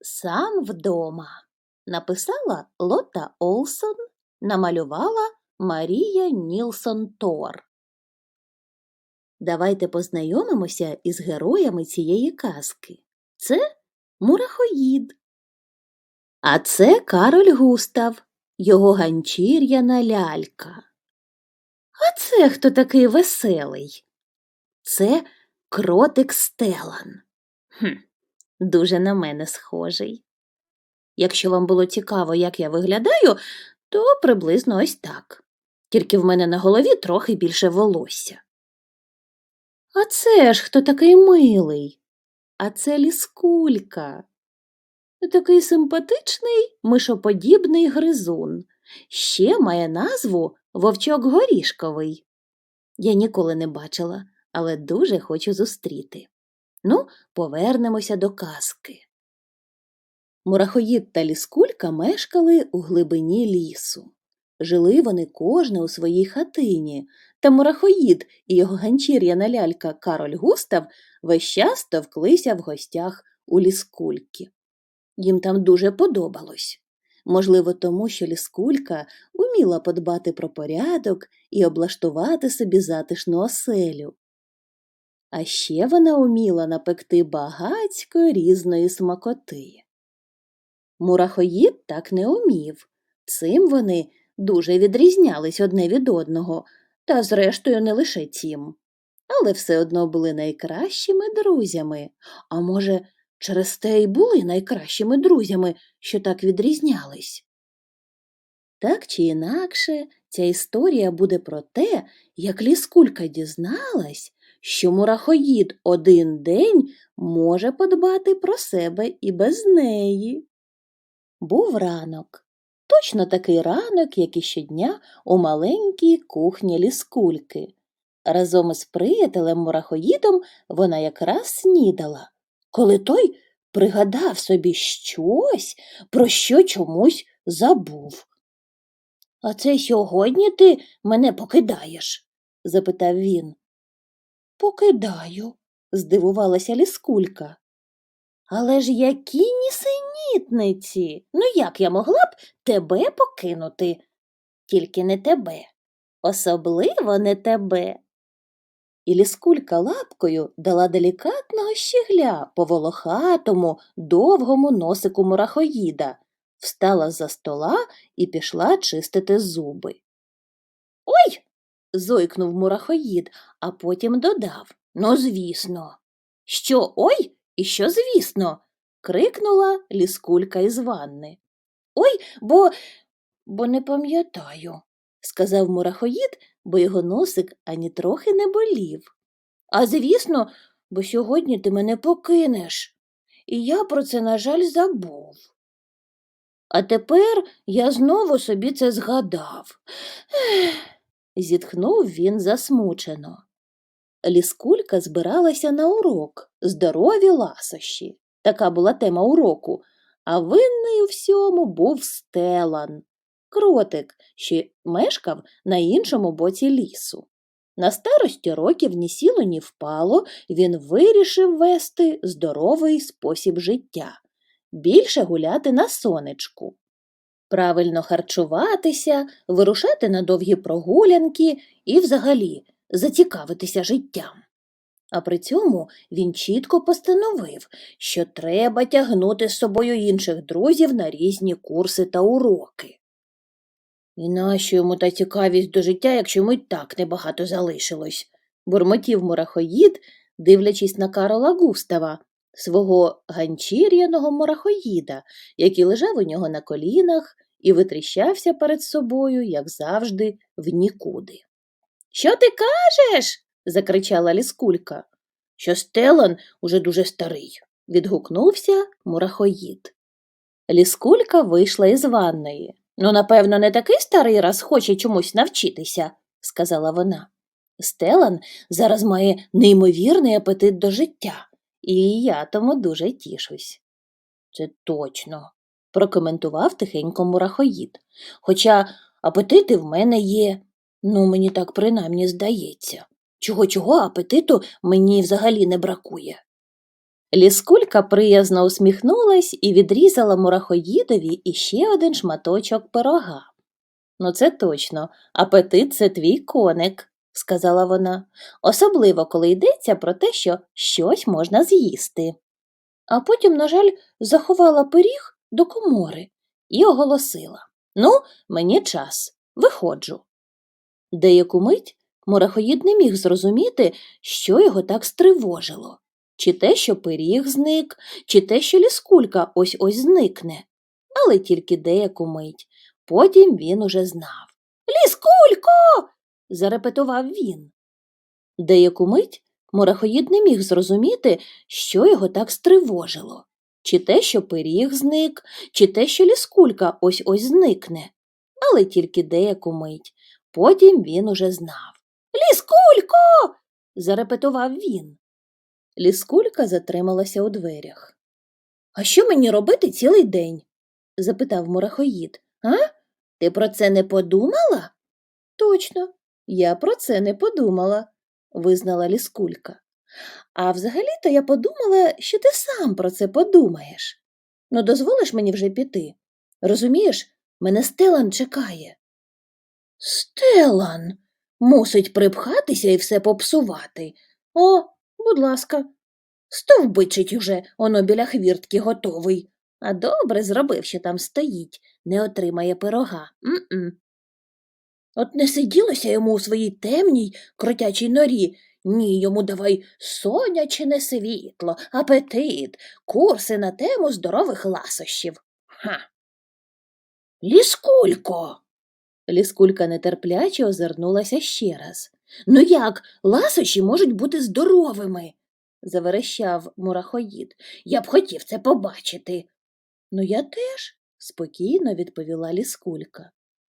Сам вдома написала Лота Олсон, намалювала Марія Нілсон Тор. Давайте познайомимося із героями цієї казки. Це мурахоїд. А це Кароль Густав, його ганчір'яна лялька. А це хто такий веселий? Це кротик Стелан. Хм, дуже на мене схожий. Якщо вам було цікаво, як я виглядаю, то приблизно ось так. Тільки в мене на голові трохи більше волосся. А це ж хто такий милий? А це ліскулька. Такий симпатичний мишоподібний гризун. Ще має назву вовчок горішковий. Я ніколи не бачила, але дуже хочу зустріти. Ну, повернемося до казки. Мурахоїд та ліскулька мешкали у глибині лісу. Жили вони кожне у своїй хатині, та мурахоїд і його ганчір'яна лялька Кароль Густав весь час товклися в гостях у ліскульки. Їм там дуже подобалось. Можливо, тому що ліскулька уміла подбати про порядок і облаштувати собі затишну оселю. А ще вона уміла напекти багацько різної смакоти. Мурахоїд так не умів. Цим вони дуже відрізнялись одне від одного, та, зрештою, не лише тім. Але все одно були найкращими друзями. А може, через те й були найкращими друзями, що так відрізнялись. Так чи інакше, ця історія буде про те, як ліскулька дізналась, що мурахоїд один день може подбати про себе і без неї. Був ранок. Точно такий ранок, як і щодня у маленькій кухні ліскульки. Разом із приятелем мурахоїдом вона якраз снідала, коли той пригадав собі щось, про що чомусь забув. А це сьогодні ти мене покидаєш? запитав він. Покидаю, здивувалася ліскулька. Але ж які нісенітниці. Ну як я могла б тебе покинути? Тільки не тебе, особливо не тебе. І ліскулька лапкою дала делікатного щегля по волохатому, довгому носику мурахоїда, встала за стола і пішла чистити зуби. Ой. Зойкнув мурахоїд, а потім додав Ну, звісно. Що ой? І що, звісно? крикнула ліскулька із ванни. Ой, бо бо не пам'ятаю, сказав мурахоїд, бо його носик ані трохи не болів. А звісно, бо сьогодні ти мене покинеш, і я про це, на жаль, забув. А тепер я знову собі це згадав. Ех, зітхнув він засмучено. Ліскулька збиралася на урок здорові ласощі. Така була тема уроку, а винний у всьому був стелан, кротик, що мешкав на іншому боці лісу. На старості років ні сіло, ні впало, він вирішив вести здоровий спосіб життя, більше гуляти на сонечку, правильно харчуватися, вирушати на довгі прогулянки і взагалі зацікавитися життям. А при цьому він чітко постановив, що треба тягнути з собою інших друзів на різні курси та уроки. І нащо йому та цікавість до життя, якщо йому й так небагато залишилось, бурмотів мурахоїд, дивлячись на Карола Густава, свого ганчір'яного мурахоїда, який лежав у нього на колінах і витріщався перед собою, як завжди, в нікуди. Що ти кажеш? закричала ліскулька. Що Стелан уже дуже старий, відгукнувся мурахоїд. Ліскулька вийшла із ванної. Ну, напевно, не такий старий раз хоче чомусь навчитися, сказала вона. Стелан зараз має неймовірний апетит до життя, і я тому дуже тішусь. Це точно, прокоментував тихенько мурахоїд. Хоча апетити в мене є. Ну, мені так принаймні здається. Чого чого апетиту мені взагалі не бракує. Ліскулька приязно усміхнулась і відрізала мурахоїдові іще один шматочок пирога. Ну, це точно, апетит це твій коник, сказала вона, особливо коли йдеться про те, що щось можна з'їсти. А потім, на жаль, заховала пиріг до комори і оголосила Ну, мені час, виходжу. Деяку мить мурахоїд не міг зрозуміти, що його так стривожило чи те, що пиріг зник, чи те, що ліскулька ось ось зникне, але тільки деяку мить. Потім він уже знав. Ліскулько. зарепетував він. Деяку мить мурахоїд не міг зрозуміти, що його так стривожило чи те, що пиріг зник, чи те, що ліскулька ось ось зникне, але тільки деяку мить. Потім він уже знав. Ліскулько. зарепетував він. Ліскулька затрималася у дверях. А що мені робити цілий день? запитав мурахоїд. А? Ти про це не подумала? Точно, я про це не подумала, визнала ліскулька. А взагалі-то я подумала, що ти сам про це подумаєш. Ну, дозволиш мені вже піти. Розумієш, мене Стелан чекає. Стелан мусить припхатися і все попсувати. О, будь ласка, стовбичить уже оно біля хвіртки готовий. А добре зробив, що там стоїть, не отримає пирога. М-м. От не сиділося йому у своїй темній кротячій норі. Ні, йому давай сонячне світло, апетит, курси на тему здорових ласощів. Ха. Ліскулько. Ліскулька нетерпляче озирнулася ще раз. Ну як, ласощі можуть бути здоровими, заверещав мурахоїд. Я б хотів це побачити. Ну, я теж, спокійно відповіла ліскулька.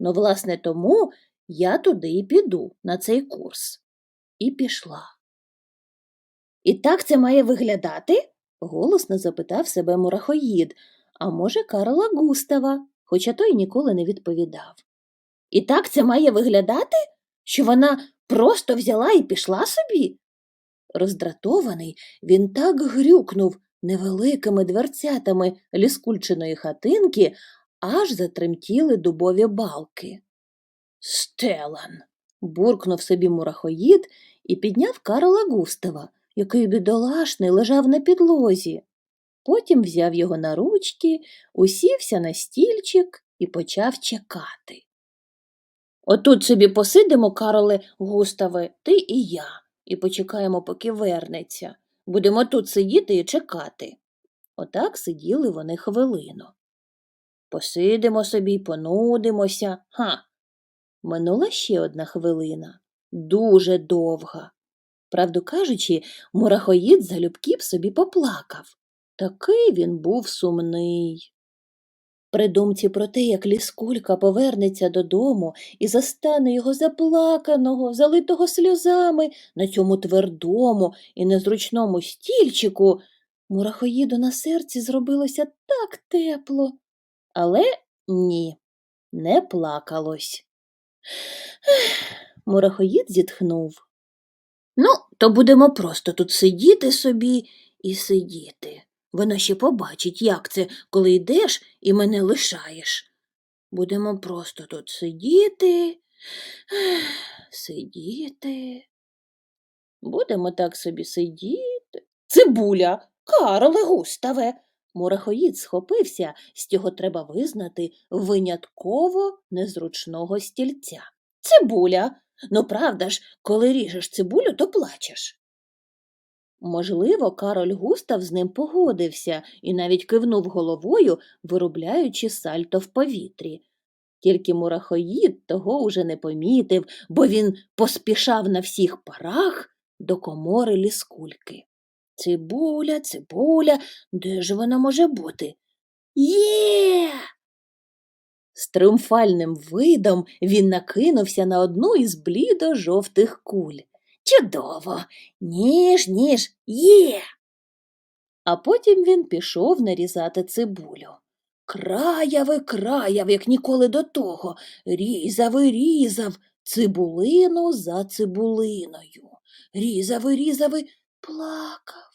Ну, власне, тому я туди і піду, на цей курс. І пішла. І так це має виглядати? голосно запитав себе мурахоїд, а може, Карла Густава, хоча той ніколи не відповідав. І так це має виглядати, що вона просто взяла і пішла собі? Роздратований, він так грюкнув невеликими дверцятами ліскульчиної хатинки, аж затремтіли дубові балки. Стелан. Буркнув собі мурахоїд і підняв Карла Густава, який бідолашний лежав на підлозі. Потім взяв його на ручки, усівся на стільчик і почав чекати. Отут собі посидимо, Кароле Густаве, ти і я, і почекаємо, поки вернеться. Будемо тут сидіти і чекати. Отак сиділи вони хвилину. Посидимо собі, понудимося. Ха. Минула ще одна хвилина, дуже довга. Правду кажучи, мурахоїд залюбки б собі поплакав. Такий він був сумний. При думці про те, як ліскулька повернеться додому і застане його заплаканого, залитого сльозами на цьому твердому і незручному стільчику, мурахоїду на серці зробилося так тепло. Але ні, не плакалось. Мурахоїд зітхнув. Ну, то будемо просто тут сидіти собі і сидіти. Вона ще побачить, як це, коли йдеш і мене лишаєш. Будемо просто тут сидіти, сидіти. Будемо так собі сидіти. Цибуля, Карле Густаве. Мурахоїд схопився, з цього треба визнати винятково незручного стільця. Цибуля. Ну, правда ж, коли ріжеш цибулю, то плачеш. Можливо, Кароль Густав з ним погодився і навіть кивнув головою, виробляючи сальто в повітрі. Тільки мурахоїд того уже не помітив, бо він поспішав на всіх парах до комори ліскульки. Цибуля, цибуля, де ж вона може бути? Є. З тріумфальним видом він накинувся на одну із блідо жовтих куль. Чудово, ніж, ніж, є. А потім він пішов нарізати цибулю. Краяв і краяв, як ніколи до того, різав і різав цибулину за цибулиною. Різав і різав і плакав,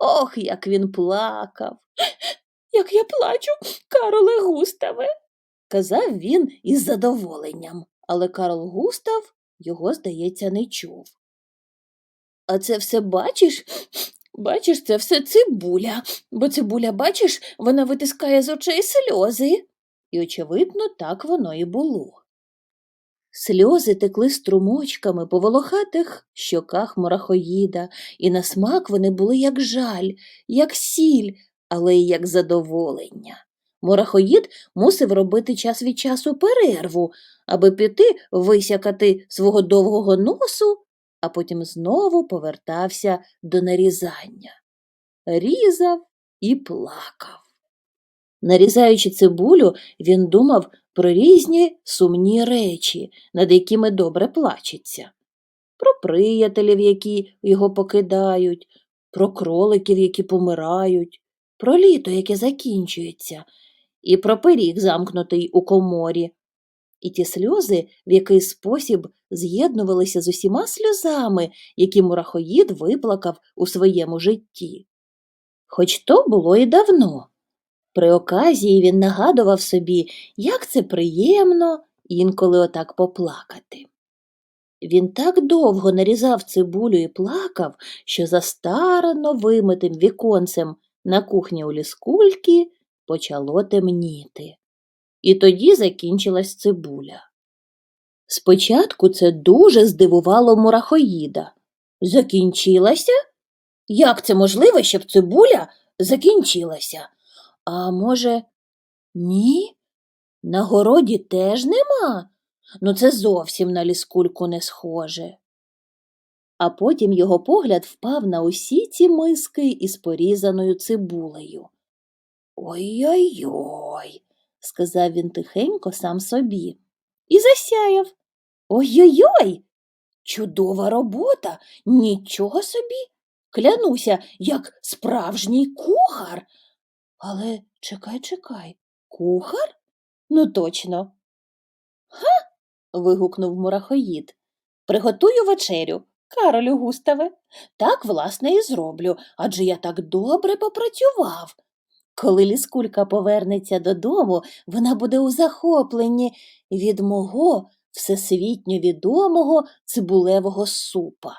Ох, як він плакав. Як я плачу, Кароле Густаве, казав він із задоволенням, але Карл Густав його, здається, не чув. А це все бачиш? Бачиш, це все цибуля, бо цибуля, бачиш, вона витискає з очей сльози. І, очевидно, так воно і було. Сльози текли струмочками по волохатих щоках мурахоїда, і на смак вони були як жаль, як сіль, але й як задоволення. Мурахоїд мусив робити час від часу перерву, аби піти висякати свого довгого носу, а потім знову повертався до нарізання. Різав і плакав. Нарізаючи цибулю, він думав про різні сумні речі, над якими добре плачеться, про приятелів, які його покидають, про кроликів, які помирають, про літо, яке закінчується, і про пиріг, замкнутий у коморі. І ті сльози в який спосіб з'єднувалися з усіма сльозами, які мурахоїд виплакав у своєму житті. Хоч то було і давно. При оказії він нагадував собі, як це приємно інколи отак поплакати. Він так довго нарізав цибулю і плакав, що за старано вимитим віконцем на кухні у ліскульки почало темніти. І тоді закінчилась цибуля. Спочатку це дуже здивувало мурахоїда. Закінчилася? Як це можливо, щоб цибуля закінчилася? А може, ні? На городі теж нема? Ну, це зовсім на ліскульку не схоже. А потім його погляд впав на усі ці миски із порізаною цибулею. Ой-ой-ой, сказав він тихенько сам собі і засяяв. Ой-ой-ой! Чудова робота, нічого собі. Клянуся, як справжній кухар. Але чекай, чекай, кухар? Ну, точно. Га. вигукнув мурахоїд. Приготую вечерю, Каролю Густаве. Так, власне, і зроблю, адже я так добре попрацював. Коли ліскулька повернеться додому, вона буде у захопленні від мого всесвітньо відомого цибулевого супа.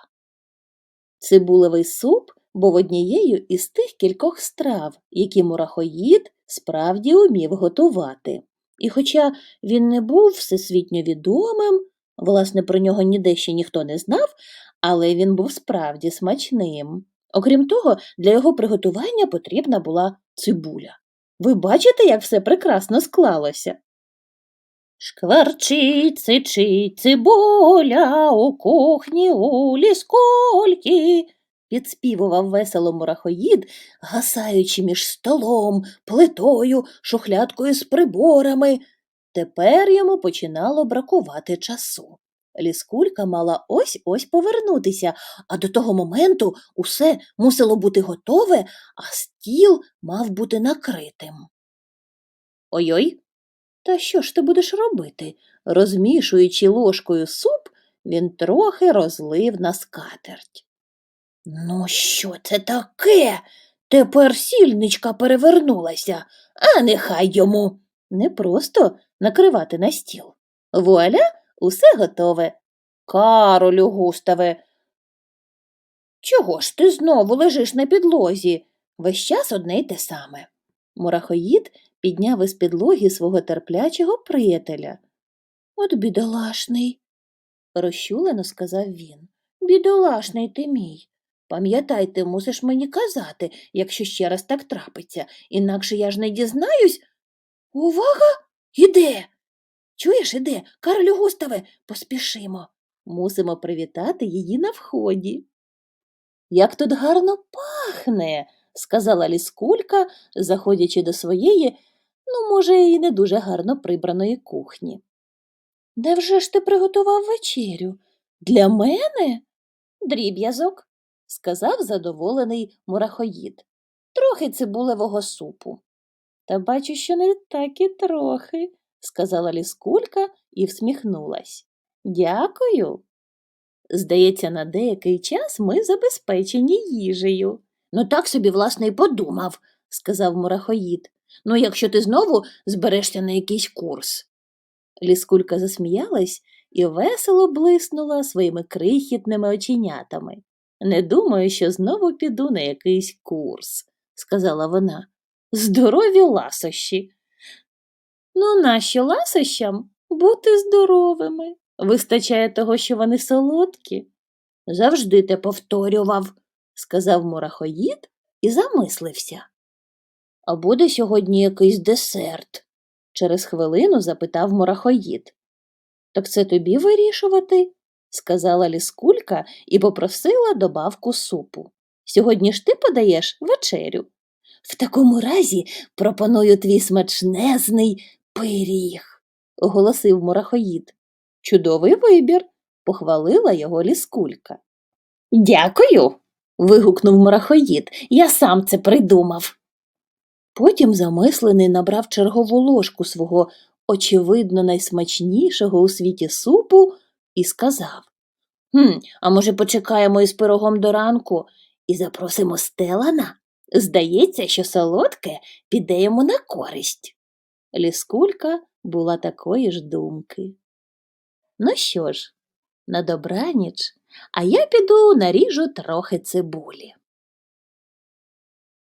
Цибулевий суп був однією із тих кількох страв, які мурахоїд справді умів готувати. І хоча він не був всесвітньо відомим, власне, про нього ніде ще ніхто не знав, але він був справді смачним. Окрім того, для його приготування потрібна була цибуля. Ви бачите, як все прекрасно склалося? Шкварчить, сичить цибуля у кухні у ліскольки, підспівував весело мурахоїд, гасаючи між столом, плитою, шухлядкою з приборами. Тепер йому починало бракувати часу. Ліскулька мала ось ось повернутися, а до того моменту усе мусило бути готове, а стіл мав бути накритим. Ой-ой, та що ж ти будеш робити? Розмішуючи ложкою суп, він трохи розлив на скатерть. Ну, що це таке? Тепер сільничка перевернулася, а нехай йому. Не просто накривати на стіл. Вуаля, усе готове. Каролю Густаве. Чого ж ти знову лежиш на підлозі? Весь час одне й те саме. Мурахоїд підняв із підлоги свого терплячого приятеля. От бідолашний, розчулено сказав він. Бідолашний ти мій. Пам'ятай, ти мусиш мені казати, якщо ще раз так трапиться, інакше я ж не дізнаюсь. Увага! Іде. Чуєш, іде, Карлю Густаве, поспішимо. Мусимо привітати її на вході. Як тут гарно пахне, сказала ліскулька, заходячи до своєї, ну, може, і не дуже гарно прибраної кухні. Невже ж ти приготував вечерю? Для мене? Дріб'язок, сказав задоволений мурахоїд. Трохи цибулевого супу. Та бачу, що не так і трохи, сказала ліскулька і всміхнулась. Дякую. Здається, на деякий час ми забезпечені їжею. Ну так собі, власне, і подумав, сказав мурахоїд. Ну, якщо ти знову зберешся на якийсь курс. Ліскулька засміялась і весело блиснула своїми крихітними оченятами. Не думаю, що знову піду на якийсь курс, сказала вона. Здорові ласощі. Ну, нащо ласощам бути здоровими? Вистачає того, що вони солодкі. Завжди те повторював, сказав мурахоїд і замислився. А буде сьогодні якийсь десерт? через хвилину запитав мурахоїд. Так це тобі вирішувати? Сказала ліскулька і попросила добавку супу. Сьогодні ж ти подаєш вечерю. В такому разі пропоную твій смачнезний пиріг, оголосив мурахоїд. Чудовий вибір, похвалила його ліскулька. Дякую. вигукнув мурахоїд. Я сам це придумав. Потім замислений набрав чергову ложку свого, очевидно, найсмачнішого у світі супу і сказав Хм, а може, почекаємо із пирогом до ранку і запросимо Стелана? Здається, що солодке піде йому на користь. Ліскулька була такої ж думки. Ну що ж, на добраніч, а я піду наріжу трохи цибулі.